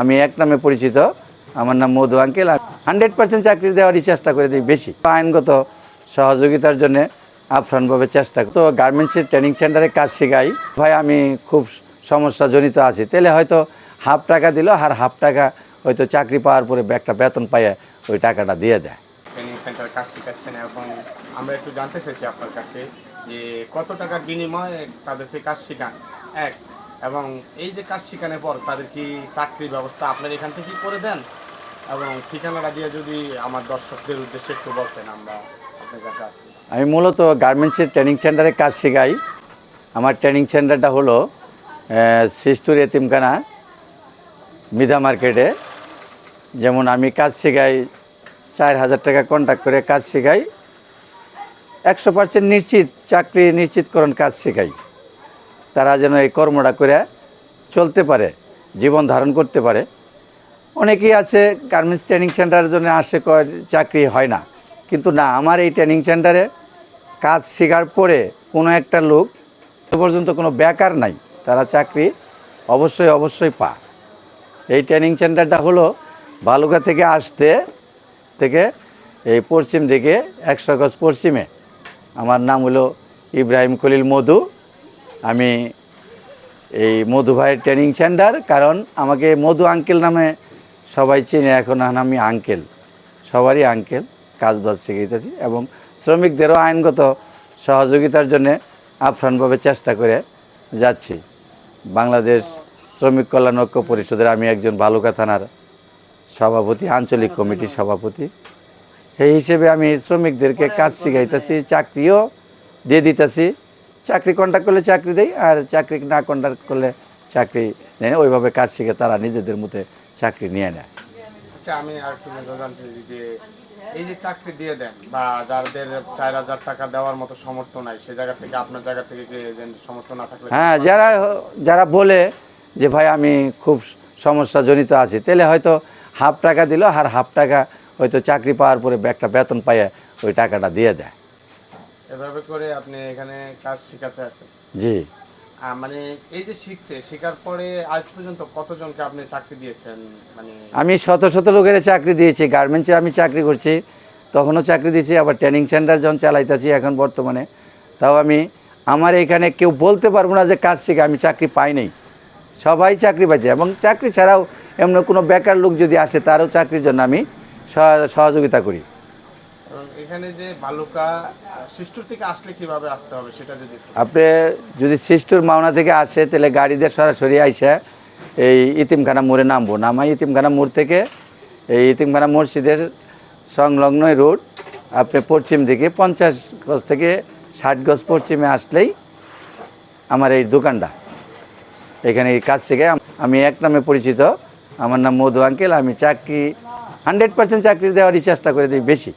আমি এক নামে পরিচিত, আমার নাম মধু আঙ্কেল। হান্ড্রেড পার্সেন্ট চাকরি দেওয়ারই চেষ্টা করে দিই বেশি। আইনগত সহযোগিতার জন্য আফরানভাবে চেষ্টা। তো গার্মেন্টসের ট্রেনিং সেন্টারে কাজ শেখাই। ভাই, আমি খুব সমস্যা জনিত আছি। তাহলে হয়তো হাফ টাকা দিল, আর হাফ টাকা হয়তো চাকরি পাওয়ার পরে একটা বেতন পাইয়ে ওই টাকাটা দিয়ে দেয়। কাজ এবং আমরা একটু জানতে চাইছি আপনার কাছে যে কত টাকার বিনিময়ে তাদেরকে কাজ শেখান? এক এবং এই যে কাজ শেখানোর পর তাদের কি চাকরির ব্যবস্থা আপনার এখান থেকেই করে দেন? এবং ঠিকানাটা দিয়ে যদি আমার দর্শকদের উদ্দেশ্যে একটু বলতেন আমরা আপনার কাছে আসছি। আমি মূলত গার্মেন্টসের ট্রেনিং সেন্টারে কাজ শেখাই। আমার ট্রেনিং সেন্টারটা হলো সিস্টুর এতিমখানা, মিধা মার্কেটে। যেমন আমি কাজ শেখাই, চার হাজার টাকা কন্ট্যাক্ট করে কাজ শেখাই। একশো পার্সেন্ট নিশ্চিত, চাকরি নিশ্চিতকরণ কাজ শেখাই। তারা যেন এই কর্মটা করে চলতে পারে, জীবন ধারণ করতে পারে। অনেকেই আছে গার্মেন্টস ট্রেনিং সেন্টারের জন্য আসে চাকরি হয় না। কিন্তু না, আমার এই ট্রেনিং সেন্টারে কাজ শেখার পরে কোনো একটা লোক পর্যন্ত কোনো বেকার নাই, তারা চাকরি অবশ্যই অবশ্যই পা এই ট্রেনিং সেন্টারটা হলো বালুকা থেকে আসতে থেকে এই পশ্চিম দিকে, একশো গজ পশ্চিমে। আমার নাম হলো ইব্রাহিম খলিল মধু। আমি এই মধু ভাইয়ের ট্রেনিং সেন্টার কারণ আমাকে মধু আঙ্কেল নামে সবাই চিনে, এখন আমি আঙ্কেল সবারই আঙ্কেল কাজ বাজ শিখাইতেছি এবং শ্রমিকদেরও আইনগত সহযোগিতার জন্যে আফরানভাবে চেষ্টা করে যাচ্ছি। বাংলাদেশ শ্রমিক কল্যাণ ঐক্য পরিষদের আমি একজন বালুকা থানার সভাপতি, আঞ্চলিক কমিটির সভাপতি। সেই হিসেবে আমি শ্রমিকদেরকে কাজ শিখাইতেছি, চাকরিও দিয়ে দিতেছি। চাকরি কন্ট্যাক্ট করলে চাকরি দেয় আর চাকরি না কন্ট্যাক্ট করলে চাকরি নেয়। ওইভাবে কাজ শিখে তারা নিজেদের মধ্যে চাকরি নিয়ে নেয়। আচ্ছা আমি আর একটু জানতে যে এই যে চাকরি দিয়ে দেন বা যাদের চার হাজার টাকা দেওয়ার মতো সামর্থ্য নাই সে জায়গা থেকে আপনার জায়গা থেকে যে না থাকলে হ্যাঁ যারা যারা বলে যে ভাই আমি খুব সমস্যা জনিত আছি তাহলে হয়তো হাফ টাকা দিল আর হাফ টাকা হয়তো চাকরি পাওয়ার পরে একটা বেতন পাইয়ে ওই টাকাটা দিয়ে দেয়। এভাবে করে আপনি এখানে কাজ শেখাতে আছেন জি। মানে এই যে শিখছে শেখার পরে আজ পর্যন্ত কতজনকে আপনি চাকরি দিয়েছেন? মানে আমি শত শত লোকের চাকরি দিয়েছি গার্মেন্টসে আমি চাকরি করছি তখনও চাকরি দিয়েছি আবার ট্রেনিং সেন্টার যখন চালাইতেছি এখন বর্তমানে। তাও আমি আমার এখানে কেউ বলতে পারব না যে কাজ শিখে আমি চাকরি পাই নাই। সবাই চাকরি পাইছে এবং চাকরি ছাড়াও এমন কোনো বেকার লোক যদি আসে তারও চাকরির জন্য আমি সহ- সহযোগিতা করি। এখানে যে বালুকা শিষ্টুর থেকে আসলে কীভাবে আসতে হবে সেটা যদি আপনি যদি সিস্টুর মাওনা থেকে আসে, তাহলে গাড়িদের সরাসরি আইসা এই ইতিমখানা মোড়ে নামবো। নামাই ইতিমখানা মোড় থেকে, এই ইতিমখানা মসজিদের সংলগ্ন রোড। আপনি পশ্চিম দিকে পঞ্চাশ গজ থেকে ষাট গজ পশ্চিমে আসলেই আমার এই দোকানটা। এখানে এই কাজ থেকে আমি এক নামে পরিচিত। আমার নাম মধু আঙ্কেল, আমি চাকরি, হান্ড্রেড পার্সেন্ট চাকরি দেওয়ারই চেষ্টা করে দিই বেশি।